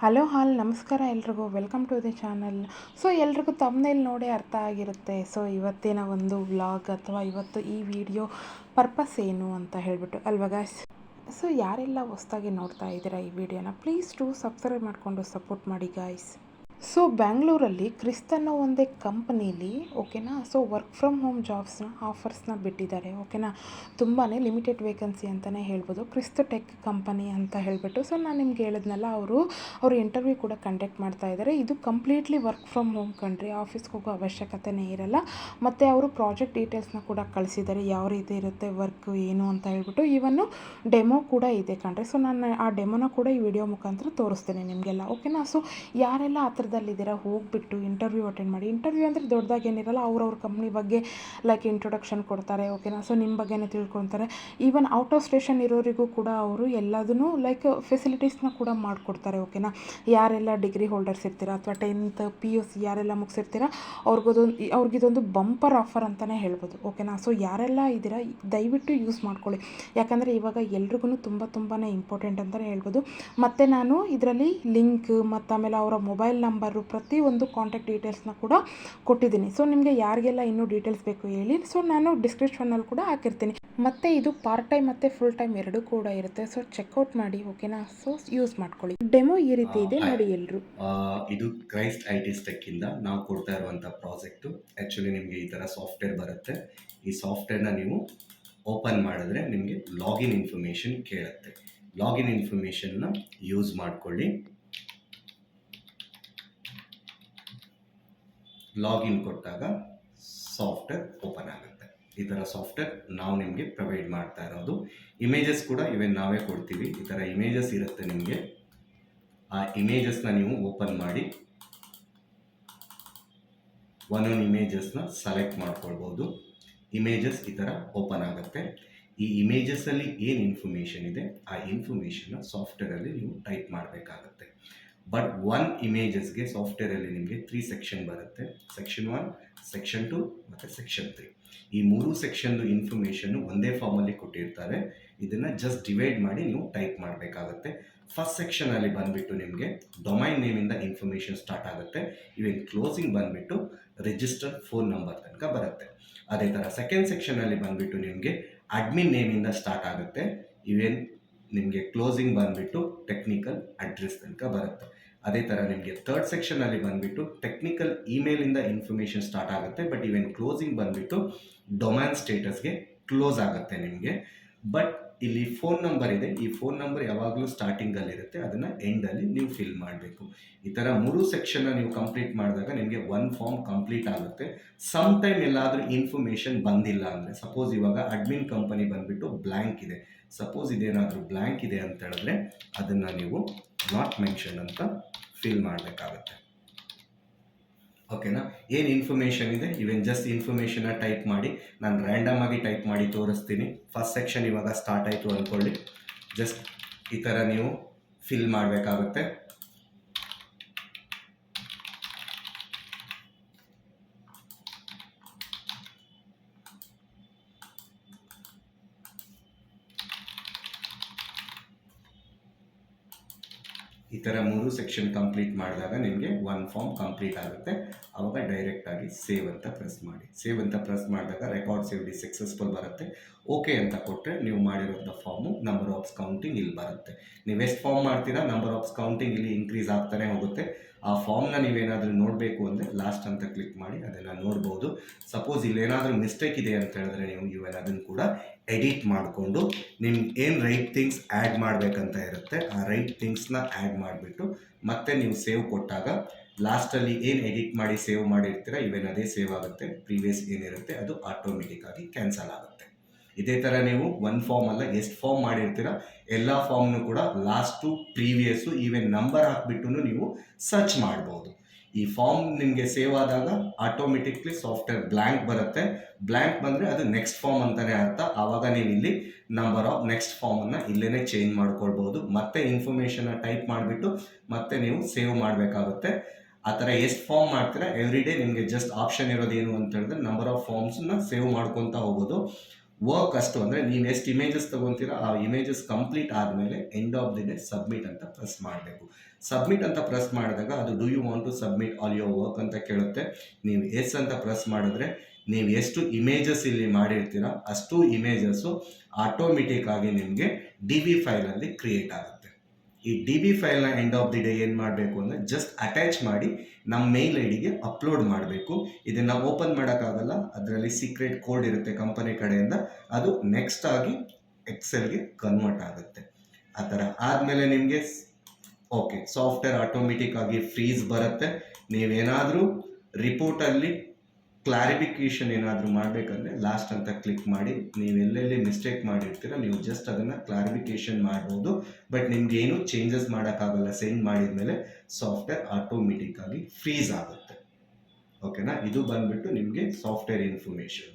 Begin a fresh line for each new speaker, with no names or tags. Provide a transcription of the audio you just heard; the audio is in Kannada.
ಹಲೋ ಹಾಲ್, ನಮಸ್ಕಾರ ಎಲ್ರಿಗೂ. Welcome to the channel so ಎಲ್ರಿಗೂ ತಮ್ಮನೇಲಿ ನೋಡಿ ಅರ್ಥ ಆಗಿರುತ್ತೆ. ಸೊ ಇವತ್ತಿನ ಒಂದು ವ್ಲಾಗ್ ಅಥವಾ ಇವತ್ತು ಈ ವಿಡಿಯೋ ಪರ್ಪಸ್ ಏನು ಅಂತ ಹೇಳಿಬಿಟ್ಟು. ಅಲ್ವಾ ಗಾಯ್ಸ್ ಸೊ ಯಾರೆಲ್ಲ ಹೊಸ್ದಾಗಿ ನೋಡ್ತಾ ಇದ್ದೀರಾ ಈ ವಿಡಿಯೋನ ಪ್ಲೀಸ್ ಟು ಸಬ್ಸ್ಕ್ರೈಬ್ ಮಾಡಿಕೊಂಡು ಸಪೋರ್ಟ್ ಮಾಡಿ ಗಾಯ್ಸ್ ಸೊ ಬ್ಯಾಂಗ್ಳೂರಲ್ಲಿ ಕ್ರಿಸ್ತ್ ಒಂದೇ ಕಂಪ್ನೀಲಿ ಓಕೆನಾ ಸೊ ವರ್ಕ್ ಫ್ರಮ್ ಹೋಮ್ ಜಾಬ್ಸ್ನ ಆಫರ್ಸ್ನ ಬಿಟ್ಟಿದ್ದಾರೆ ಓಕೆನಾ ತುಂಬಾ ಲಿಮಿಟೆಡ್ ವೇಕೆನ್ಸಿ ಅಂತಲೇ ಹೇಳ್ಬೋದು, ಕ್ರಿಸ್ತ ಟೆಕ್ ಕಂಪನಿ ಅಂತ ಹೇಳಿಬಿಟ್ಟು. ಸೊ ನಾನು ನಿಮ್ಗೆ ಹೇಳಿದ್ನಲ್ಲ, ಅವರು ಅವರು ಇಂಟರ್ವ್ಯೂ ಕೂಡ ಕಂಡಕ್ಟ್ ಮಾಡ್ತಾ ಇದ್ದಾರೆ. ಇದು ಕಂಪ್ಲೀಟ್ಲಿ ವರ್ಕ್ ಫ್ರಮ್ ಹೋಮ್ ಕಂಡ್ರಿ ಆಫೀಸ್ಗೆ ಹೋಗೋ ಅವಶ್ಯಕತೆನೇ ಇರಲ್ಲ. ಮತ್ತು ಅವರು ಪ್ರಾಜೆಕ್ಟ್ ಡೀಟೇಲ್ಸ್ನ ಕೂಡ ಕಳಿಸಿದ್ದಾರೆ, ಯಾವ ರೀತಿ ಇರುತ್ತೆ ವರ್ಕ್ ಏನು ಅಂತ ಹೇಳ್ಬಿಟ್ಟು. ಇವನ್ನು ಡೆಮೋ ಕೂಡ ಇದೆ ಕಣ್ರಿ. ಸೊ ನಾನು ಆ ಡೆಮೋನ ಕೂಡ ಈ ವಿಡಿಯೋ ಮುಖಾಂತರ ತೋರಿಸ್ತೇನೆ ನಿಮಗೆಲ್ಲ ಓಕೆನಾ ಸೊ ಯಾರೆಲ್ಲ ಆ ಥರದಲ್ಲಿದ್ದೀರಾ ಹೋಗಿಬಿಟ್ಟು ಇಂಟರ್ವ್ಯೂ ಅಟೆಂಡ್ ಮಾಡಿ. ಇಂಟರ್ವ್ಯೂ ಅಂದರೆ ದೊಡ್ಡದಾಗಿ ಏನಿರಲ್ಲ, ಅವ್ರವ್ರ ಕಂಪ್ನಿ ಬಗ್ಗೆ ಲೈಕ್ ಇಂಟ್ರೊಡಕ್ಷನ್ ಕೊಡ್ತಾರೆ ಓಕೆನಾ ಸೊ ನಿಮ್ಮ ಬಗ್ಗೆನೇ ತಿಳ್ಕೊತಾರೆ ಈವನ್ ಔಟ್ ಆಫ್ ಸ್ಟೇಷನ್ ಇರೋರಿಗೂ ಕೂಡ ಅವರು ಎಲ್ಲದನ್ನು ಲೈಕ್ ಫೆಸಿಲಿಟೀಸ್ನ ಕೂಡ ಮಾಡಿಕೊಡ್ತಾರೆ ಓಕೆನಾ ಯಾರೆಲ್ಲ ಡಿಗ್ರಿ ಹೋಲ್ಡರ್ಸ್ ಇರ್ತೀರಾ, ಅಥವಾ ಟೆಂತ್ ಪಿ ಯು ಸಿ ಯಾರೆಲ್ಲ ಮುಗಿಸಿರ್ತೀರಾ, ಅವ್ರಿಗೊಂದು, ಅವ್ರಿಗಿದೊಂದು ಬಂಪರ್ ಆಫರ್ ಅಂತಲೇ ಹೇಳ್ಬೋದು ಓಕೆನಾ ಸೊ ಯಾರೆಲ್ಲ ಇದ್ದೀರಾ, ದಯವಿಟ್ಟು ಯೂಸ್ ಮಾಡ್ಕೊಳ್ಳಿ. ಯಾಕಂದರೆ ಇವಾಗ ಎಲ್ರಿಗೂ ತುಂಬ ತುಂಬಾ ಇಂಪಾರ್ಟೆಂಟ್ ಅಂತಲೇ ಹೇಳ್ಬೋದು. ಮತ್ತು ನಾನು ಇದರಲ್ಲಿ ಲಿಂಕ್ ಮತ್ತು ಆಮೇಲೆ ಅವರ ಮೊಬೈಲ್ ನಂಬರು ಪ್ರತಿಯೊಂದು ಕಾಂಟ್ಯಾಕ್ಟ್ ಡೀಟೇಲ್ಸ್ನ ಕೂಡ ಕೊಟ್ಟಿದ್ದೀನಿ. ಸೊ ನಿಮಗೆ ಯಾರಿಗೆಲ್ಲ ಇನ್ನೂ ಡೀಟೇಲ್ಸ್ ಬೇಕು ಹೇಳಿ ಸೊ ನಾನು ಡಿಸ್ಕ್ರಿಪ್ಷನಲ್ಲಿ ಕೂಡ ಹಾಕಿರ್ತೀನಿ. ಮತ್ತು ಇದು ಪಾರ್ಟ್ ಟೈಮ್ ಮತ್ತು ಫುಲ್ ಟೈಮ್ ಎರಡೂ ಕೂಡ ಇರುತ್ತೆ. ಸೊ ಚೆಕ್ಔಟ್ ಮಾಡಿ ಓಕೆನಾ ಸೊ ಯೂಸ್ ಮಾಡ್ಕೊಳ್ಳಿ. ಡೆಮೋ ಈ ರೀತಿ ಇದೆ ನೋಡಿ ಎಲ್ಲರೂ
ಇದು ಕ್ರೈಸ್ಟ್ ಐ ಟಿ ಸ್ಟೆಕ್ಕಿಂದ ನಾವು ಕೊಡ್ತಾ ಇರುವಂಥ ಪ್ರಾಜೆಕ್ಟು ಆ್ಯಕ್ಚುಲಿ ನಿಮಗೆ ಈ ಥರ ಸಾಫ್ಟ್ವೇರ್ ಬರುತ್ತೆ. ಈ ಸಾಫ್ಟ್ವೇರ್ನ ನೀವು ಓಪನ್ ಮಾಡಿದ್ರೆ ನಿಮಗೆ ಲಾಗಿನ್ ಇನ್ಫಾರ್ಮೇಷನ್ ಕೇಳುತ್ತೆ. ಲಾಗಿನ್ ಇನ್ಫಾರ್ಮೇಷನ್ನ ಯೂಸ್ ಮಾಡ್ಕೊಳ್ಳಿ. ಲಾಗಿನ್ ಕೊಟ್ಟಾಗ ಸಾಫ್ಟ್ವೇರ್ ಓಪನ್ ಆಗುತ್ತೆ. ಈ ಥರ ಸಾಫ್ಟ್ವೇರ್ ನಾವು ನಿಮಗೆ ಪ್ರೊವೈಡ್ ಮಾಡ್ತಾ ಇರೋದು. ಇಮೇಜಸ್ ಕೂಡ ಇವನ್ ನಾವೇ ಕೊಡ್ತೀವಿ. ಈ ಥರ ಇಮೇಜಸ್ ಇರುತ್ತೆ ನಿಮಗೆ. ಆ ಇಮೇಜಸ್ನ ನೀವು ಓಪನ್ ಮಾಡಿ ಒಂದೊಂದು ಇಮೇಜಸ್ನ ಸೆಲೆಕ್ಟ್ ಮಾಡ್ಕೊಳ್ಬೋದು. ಇಮೇಜಸ್ ಈ ಥರ ಓಪನ್ ಆಗುತ್ತೆ. ಈ ಇಮೇಜಸ್ಸಲ್ಲಿ ಏನು ಇನ್ಫಾರ್ಮೇಷನ್ ಇದೆ, ಆ ಇನ್ಫಾರ್ಮೇಷನ್ನ ಸಾಫ್ಟ್ವೇರಲ್ಲಿ ನೀವು ಟೈಪ್ ಮಾಡಬೇಕಾಗತ್ತೆ. ಬಟ್ ಒನ್ ಇಮೇಜಸ್ಗೆ ಸಾಫ್ಟ್ವೇರಲ್ಲಿ ನಿಮಗೆ ತ್ರೀ ಸೆಕ್ಷನ್ ಬರುತ್ತೆ. ಸೆಕ್ಷನ್ ಒನ್ ಸೆಕ್ಷನ್ ಟು ಮತ್ತು ಸೆಕ್ಷನ್ ತ್ರೀ ಈ ಮೂರು ಸೆಕ್ಷನ್ದು ಇನ್ಫಾರ್ಮೇಷನ್ನು ಒಂದೇ ಫಾರ್ಮಲ್ಲಿ ಕೊಟ್ಟಿರ್ತಾರೆ. ಇದನ್ನು ಜಸ್ಟ್ ಡಿವೈಡ್ ಮಾಡಿ ನೀವು ಟೈಪ್ ಮಾಡಬೇಕಾಗತ್ತೆ. ಫಸ್ಟ್ ಸೆಕ್ಷನಲ್ಲಿ ಬಂದುಬಿಟ್ಟು ನಿಮಗೆ ಡೊಮೈನ್ ನೇಮಿಂದ ಇನ್ಫಾರ್ಮೇಷನ್ ಸ್ಟಾರ್ಟ್ ಆಗುತ್ತೆ. ಇವೆನ್ ಕ್ಲೋಸಿಂಗ್ ಬಂದುಬಿಟ್ಟು ರಿಜಿಸ್ಟರ್ ಫೋನ್ ನಂಬರ್ ತನಕ ಬರುತ್ತೆ. ಅದೇ ಥರ ಸೆಕೆಂಡ್ ಸೆಕ್ಷನಲ್ಲಿ ಬಂದುಬಿಟ್ಟು ನಿಮಗೆ ಅಡ್ಮಿನ್ ನೇಮಿಂದ ಸ್ಟಾರ್ಟ್ ಆಗುತ್ತೆ. ಇವೆನ್ ನಿಮಗೆ ಕ್ಲೋಸಿಂಗ್ ಬಂದುಬಿಟ್ಟು ಟೆಕ್ನಿಕಲ್ ಅಡ್ರೆಸ್ ತನಕ ಬರುತ್ತೆ. ಅದೇ ಥರ ನಿಮಗೆ ಥರ್ಡ್ ಸೆಕ್ಷನಲ್ಲಿ ಬಂದುಬಿಟ್ಟು ಟೆಕ್ನಿಕಲ್ ಇಮೇಲಿಂದ ಇನ್ಫಾರ್ಮೇಷನ್ ಸ್ಟಾರ್ಟ್ ಆಗುತ್ತೆ ಬಟ್ ಇವೆನ್ ಕ್ಲೋಸಿಂಗ್ ಬಂದುಬಿಟ್ಟು ಡೊಮ್ಯಾನ್ ಸ್ಟೇಟಸ್ಗೆ ಕ್ಲೋಸ್ ಆಗುತ್ತೆ ನಿಮಗೆ. ಬಟ್ ಇಲ್ಲಿ ಫೋನ್ ನಂಬರ್ ಇದೆ. ಈ ಫೋನ್ ನಂಬರ್ ಯಾವಾಗಲೂ ಸ್ಟಾರ್ಟಿಂಗಲ್ಲಿ ಇರುತ್ತೆ. ಅದನ್ನು ಎಂಡಲ್ಲಿ ನೀವು ಫಿಲ್ ಮಾಡಬೇಕು. ಈ ಥರ ಮೂರು ಸೆಕ್ಷನ್ನ ನೀವು ಕಂಪ್ಲೀಟ್ ಮಾಡಿದಾಗ ನಿಮಗೆ ಒನ್ ಫಾರ್ಮ್ ಕಂಪ್ಲೀಟ್ ಆಗುತ್ತೆ. ಸಮ್ ಟೈಮ್ ಎಲ್ಲಾದರೂ ಇನ್ಫಾರ್ಮೇಷನ್ ಬಂದಿಲ್ಲ ಅಂದರೆ ಸಪೋಸ್ ಇವಾಗ ಅಡ್ಮಿನ್ ಕಂಪನಿ ಬಂದುಬಿಟ್ಟು ಬ್ಲ್ಯಾಂಕ್ ಇದೆ. ಸಪೋಸ್ ಇದೇನಾದರೂ ಬ್ಲ್ಯಾಂಕ್ ಇದೆ ಅಂತ ಹೇಳಿದ್ರೆ, ಅದನ್ನು ನೀವು ನಾಟ್ ಮೆನ್ಷನ್ ಅಂತ ಫಿಲ್ ಮಾಡಬೇಕಾಗುತ್ತೆ. ಓಕೆನಾ ಏನು ಇನ್ಫಾರ್ಮೇಷನ್ ಇದೆ? ಇವೆನ್ ಜಸ್ಟ್ ಇನ್ಫಾರ್ಮೇಷನ್ನ ಟೈಪ್ ಮಾಡಿ, ನಾನು ರ್ಯಾಂಡಮ್ ಆಗಿ ಟೈಪ್ ಮಾಡಿ ತೋರಿಸ್ತೀನಿ. ಫಸ್ಟ್ ಸೆಕ್ಷನ್ ಇವಾಗ ಸ್ಟಾರ್ಟ್ ಆಯಿತು ಅಂದ್ಕೊಳ್ಳಿ ಜಸ್ಟ್ ಈ ಥರ ನೀವು ಫಿಲ್ ಮಾಡಬೇಕಾಗುತ್ತೆ. ಈ ಥರ ಮೂರು ಸೆಕ್ಷನ್ ಕಂಪ್ಲೀಟ್ ಮಾಡಿದಾಗ ನಿಮಗೆ ಒನ್ ಫಾರ್ಮ್ ಕಂಪ್ಲೀಟ್ ಆಗುತ್ತೆ. ಆವಾಗ ಡೈರೆಕ್ಟಾಗಿ ಸೇವ್ ಅಂತ ಪ್ರೆಸ್ ಮಾಡಿ. ಸೇವ್ ಅಂತ ಪ್ರೆಸ್ ಮಾಡಿದಾಗ ರೆಕಾರ್ಡ್ ಸೇವ್ ಡಿ ಸಕ್ಸಸ್ಫುಲ್ ಬರುತ್ತೆ. ಓಕೆ ಅಂತ ಕೊಟ್ಟರೆ ನೀವು ಮಾಡಿರೋಂಥ ಫಾರ್ಮು ನಂಬರ್ ಆಫ್ ಕೌಂಟಿಂಗ್ ಇಲ್ಲಿ ಬರುತ್ತೆ. ನೀವು ಎಷ್ಟು ಫಾರ್ಮ್ ಮಾಡ್ತೀರಾ ನಂಬರ್ ಆಫ್ ಕೌಂಟಿಂಗ್ ಇಲ್ಲಿ ಇನ್ಕ್ರೀಸ್ ಆಗ್ತಾನೆ ಹೋಗುತ್ತೆ. ಆ ಫಾರ್ಮ್ನ ನೀವೇನಾದರೂ ನೋಡಬೇಕು ಅಂದರೆ ಲಾಸ್ಟ್ ಅಂತ ಕ್ಲಿಕ್ ಮಾಡಿ ಅದನ್ನು ನೋಡ್ಬೋದು. ಸಪೋಸ್ ಇಲ್ಲೇನಾದರೂ ಮಿಸ್ಟೇಕ್ ಇದೆ ಅಂತ ಹೇಳಿದ್ರೆ ನೀವು ಇವೆಲ್ಲ ಅದನ್ನು ಕೂಡ ಎಡಿಟ್ ಮಾಡಿಕೊಂಡು ನಿಮ್ಗೆ ಏನು ರೈಟ್ ಥಿಂಗ್ಸ್ ಆ್ಯಡ್ ಮಾಡಬೇಕಂತ ಇರುತ್ತೆ, ಆ ರೈಟ್ ಥಿಂಗ್ಸ್ನ ಆ್ಯಡ್ ಮಾಡಿಬಿಟ್ಟು ಮತ್ತೆ ನೀವು ಸೇವ್ ಕೊಟ್ಟಾಗ ಲಾಸ್ಟಲ್ಲಿ ಏನು ಎಡಿಟ್ ಮಾಡಿ ಸೇವ್ ಮಾಡಿರ್ತೀರ ಇವೇನು ಅದೇ ಸೇವ್ ಆಗುತ್ತೆ ಪ್ರೀವಿಯಸ್ ಏನಿರುತ್ತೆ, ಅದು ಆಟೋಮೆಟಿಕ್ ಆಗಿ ಕ್ಯಾನ್ಸಲ್ ಆಗುತ್ತೆ. ಇದೇ ಥರ ನೀವು ಒನ್ ಫಾರ್ಮ್ ಅಲ್ಲ ಎಷ್ಟು ಫಾರ್ಮ್ ಮಾಡಿರ್ತೀರ. ಎಲ್ಲ ಫಾರ್ಮ್ನು ಕೂಡ ಲಾಸ್ಟು ಪ್ರೀವಿಯಸ್ಸು ಈವೆನ್ ನಂಬರ್ ಹಾಕ್ಬಿಟ್ಟು ನೀವು ಸರ್ಚ್ ಮಾಡ್ಬೋದು. ಈ ಫಾರ್ಮ್ ನಿಮಗೆ ಸೇವ್ ಆದಾಗ ಆಟೋಮೆಟಿಕ್ಲಿ ಸಾಫ್ಟ್ವೇರ್ ಬ್ಲ್ಯಾಂಕ್ ಬರುತ್ತೆ. ಬ್ಲ್ಯಾಂಕ್ ಬಂದರೆ ಅದು ನೆಕ್ಸ್ಟ್ ಫಾರ್ಮ್ ಅಂತಲೇ ಅರ್ಥ. ಆವಾಗ ನೀವು ಇಲ್ಲಿ ನಂಬರ್ ಆಫ್ ನೆಕ್ಸ್ಟ್ ಫಾರ್ಮನ್ನು ಇಲ್ಲೇ ಚೇಂಜ್ ಮಾಡ್ಕೊಳ್ಬೋದು. ಮತ್ತೆ ಇನ್ಫಾರ್ಮೇಷನ್ನ ಟೈಪ್ ಮಾಡಿಬಿಟ್ಟು ಮತ್ತೆ ನೀವು ಸೇವ್ ಮಾಡಬೇಕಾಗುತ್ತೆ. ಆ ಥರ ಎಷ್ಟು ಫಾರ್ಮ್ ಮಾಡ್ತೀರಾ ಎವ್ರಿ ಡೇ ನಿಮಗೆ ಜಸ್ಟ್ ಆಪ್ಷನ್ ಇರೋದೇನು ಅಂತ ಹೇಳಿದ್ರೆ ನಂಬರ್ ಆಫ್ ಫಾರ್ಮ್ಸನ್ನ ಸೇವ್ ಮಾಡ್ಕೊತಾ ಹೋಗೋದು. ವರ್ಕ್ ಅಷ್ಟು ಅಂದರೆ ನೀವು ಎಷ್ಟು ಇಮೇಜಸ್ ತೊಗೊತೀರೋ ಆ ಇಮೇಜಸ್ ಕಂಪ್ಲೀಟ್ ಆದಮೇಲೆ end of the day submit ಅಂತ ಪ್ರೆಸ್ ಮಾಡಬೇಕು. ಸಬ್ಮಿಟ್ ಅಂತ ಪ್ರೆಸ್ ಮಾಡಿದಾಗ ಅದು do you want to submit all your work ಅಂತ ಕೇಳುತ್ತೆ. ನೀವು ಎಸ್ ಅಂತ ಪ್ರೆಸ್ ಮಾಡಿದ್ರೆ ನೀವು ಎಷ್ಟು ಇಮೇಜಸ್ ಇಲ್ಲಿ ಮಾಡಿರ್ತೀರ ಅಷ್ಟು ಇಮೇಜಸ್ಸು ಆಟೋಮೆಟಿಕ್ ಆಗಿ ನಿಮಗೆ ಡಿ ಬಿ ಫೈಲಲ್ಲಿ ಕ್ರಿಯೇಟ್ ಆಗುತ್ತೆ. ಈ ಡಿ ಬಿ ಫೈಲ್ನ ಎಂಡ್ ಆಫ್ ದಿ ಡೇ ಏನು ಮಾಡಬೇಕು ಅಂದರೆ ಜಸ್ಟ್ ಅಟ್ಯಾಚ್ ಮಾಡಿ ನಮ್ಮ ಮೇಲ್ ಐ ಡಿಗೆ ಅಪ್ಲೋಡ್ ಮಾಡಬೇಕು. ಇದನ್ನು ಓಪನ್ ಮಾಡೋಕ್ಕಾಗಲ್ಲ. ಅದರಲ್ಲಿ ಸೀಕ್ರೆಟ್ ಕೋಡ್ ಇರುತ್ತೆ ಕಂಪನಿ ಕಡೆಯಿಂದ. ಅದು ನೆಕ್ಸ್ಟ್ ಆಗಿ ಎಕ್ಸೆಲ್ಗೆ ಕನ್ವರ್ಟ್ ಆಗುತ್ತೆ. ಆ ಥರ ಆದಮೇಲೆ ನಿಮಗೆ ಓಕೆ ಸಾಫ್ಟ್ವೇರ್ ಆಟೋಮೆಟಿಕ್ ಆಗಿ ಫ್ರೀಸ್ ಬರುತ್ತೆ. ನೀವೇನಾದರೂ ರಿಪೋರ್ಟಲ್ಲಿ ಕ್ಲಾರಿಫಿಕೇಷನ್ ಏನಾದರೂ ಮಾಡಬೇಕಂದ್ರೆ ಲಾಸ್ಟ್ ಅಂತ ಕ್ಲಿಕ್ ಮಾಡಿ, ನೀವು ಎಲ್ಲೆಲ್ಲಿ ಮಿಸ್ಟೇಕ್ ಮಾಡಿರ್ತೀರ ನೀವು ಜಸ್ಟ್ ಅದನ್ನು ಕ್ಲಾರಿಫಿಕೇಷನ್ ಮಾಡ್ಬೋದು. ಬಟ್ ನಿಮ್ಗೆ ಏನು ಚೇಂಜಸ್ ಮಾಡೋಕ್ಕಾಗಲ್ಲ ಸೆಂಡ್ ಮಾಡಿದ ಮೇಲೆ ಸಾಫ್ಟ್ವೇರ್ ಆಟೋಮೆಟಿಕ್ ಆಗಿ ಫ್ರೀಸ್ ಆಗುತ್ತೆ. ಓಕೆನಾ ಇದು ಬಂದ್ಬಿಟ್ಟು ನಿಮಗೆ ಸಾಫ್ಟ್ವೇರ್ ಇನ್ಫಾರ್ಮೇಷನ್